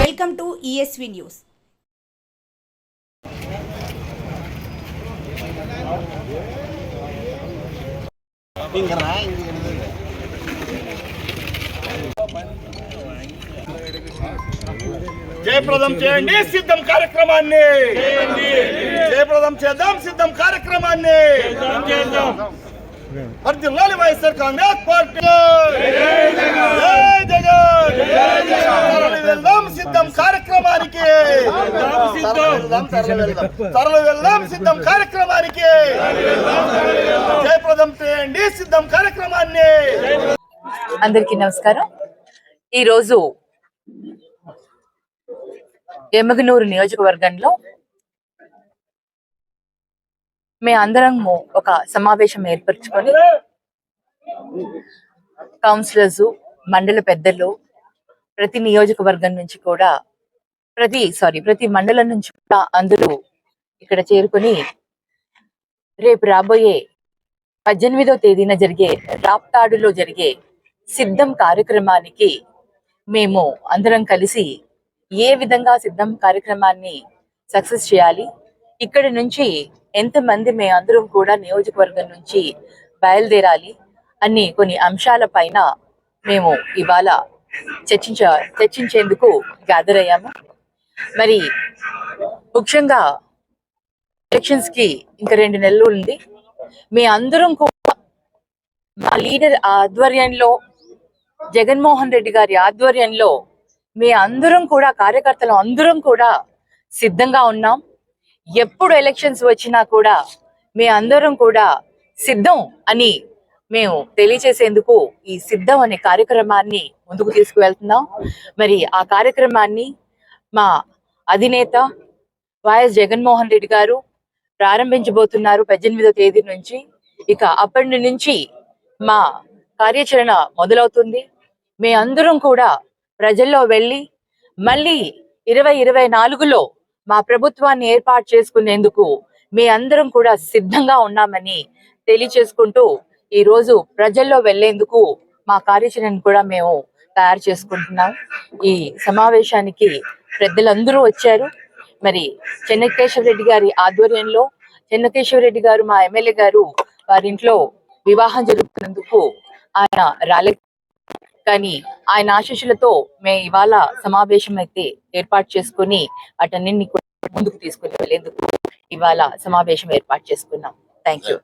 Welcome to ESV news జయప్రదం చేయండి సిద్ధం కార్యక్రమాన్ని. జయప్రదం చేద్దాం సిద్ధం కార్యక్రమాన్ని. వర్ధిల్లాలి వైఎస్ఆర్ కాంగ్రెస్ పార్టీ. వెళ్దాం సిద్ధం కార్యక్రమానికి. తరలి వెళ్దాం సిద్ధం కార్యక్రమానికి. జయప్రదం చేయండి సిద్ధం కార్యక్రమాన్ని. అందరికీ నమస్కారం. ఈరోజు ఎమగనూరు నియోజకవర్గంలో మే అందరము ఒక సమావేశం ఏర్పరచుకొని కౌన్సిలర్స్ మండల పెద్దలు ప్రతి నియోజకవర్గం నుంచి కూడా ప్రతి సారీ ప్రతి మండలం నుంచి కూడా అందరూ ఇక్కడ చేరుకొని రేపు రాబోయే పద్దెనిమిదో తేదీన జరిగే రాప్తాడులో జరిగే సిద్ధం కార్యక్రమానికి మేము అందరం కలిసి ఏ విధంగా సిద్ధం కార్యక్రమాన్ని సక్సెస్ చేయాలి? ఇక్కడి నుంచి ఎంతమంది మేము అందరం కూడా నియోజకవర్గం నుంచి బయలుదేరాలి అన్ని కొన్ని అంశాల పైన మేము ఇవాళ చర్చించ చర్చించేందుకు గ్యాదర్ అయ్యాము. మరి ముఖ్యంగా ఎలక్షన్స్కి ఇంకా రెండు నెలలు ఉంది. మీ అందరం కూడా మా లీడర్ ఆధ్వర్యంలో జగన్మోహన్ రెడ్డి గారి ఆధ్వర్యంలో మీ అందరం కూడా కార్యకర్తలు అందరం కూడా సిద్ధంగా ఉన్నాం. ఎప్పుడు ఎలక్షన్స్ వచ్చినా కూడా మీ అందరం కూడా సిద్ధం అని మేము తెలియచేసేందుకు ఈ సిద్ధం అనే కార్యక్రమాన్ని ముందుకు తీసుకువెళ్తున్నాం. మరి ఆ కార్యక్రమాన్ని మా అధినేత వైఎస్ జగన్మోహన్ రెడ్డి గారు ప్రారంభించబోతున్నారు పద్దెనిమిదో తేదీ నుంచి. ఇక అప్పటి నుంచి మా కార్యాచరణ మొదలవుతుంది. మీ అందరం కూడా ప్రజల్లో వెళ్ళి మళ్ళీ ఇరవై ఇరవై నాలుగులో మా ప్రభుత్వాన్ని ఏర్పాటు చేసుకునేందుకు మీ అందరం కూడా సిద్ధంగా ఉన్నామని తెలియచేసుకుంటూ ఈ రోజు ప్రజల్లో వెళ్ళేందుకు మా కార్యాచరణను కూడా మేము తయారు చేసుకుంటున్నాం. ఈ సమావేశానికి పెద్దలందరూ వచ్చారు. మరి చెన్నకేశ్వర రెడ్డి గారి ఆధ్వర్యంలో చెన్నకేశ్వర రెడ్డి గారు మా ఎమ్మెల్యే గారు వారి ఇంట్లో వివాహం జరుగుతున్నందుకు ఆయన రాలే కానీ ఆయన ఆశీస్సులతో మేము ఇవాళ సమావేశం అయితే ఏర్పాటు చేసుకుని అటన్నింటినీ కూడా ముందుకు తీసుకుని వెళ్ళేందుకు ఇవాళ సమావేశం ఏర్పాటు చేసుకున్నాం. Thank you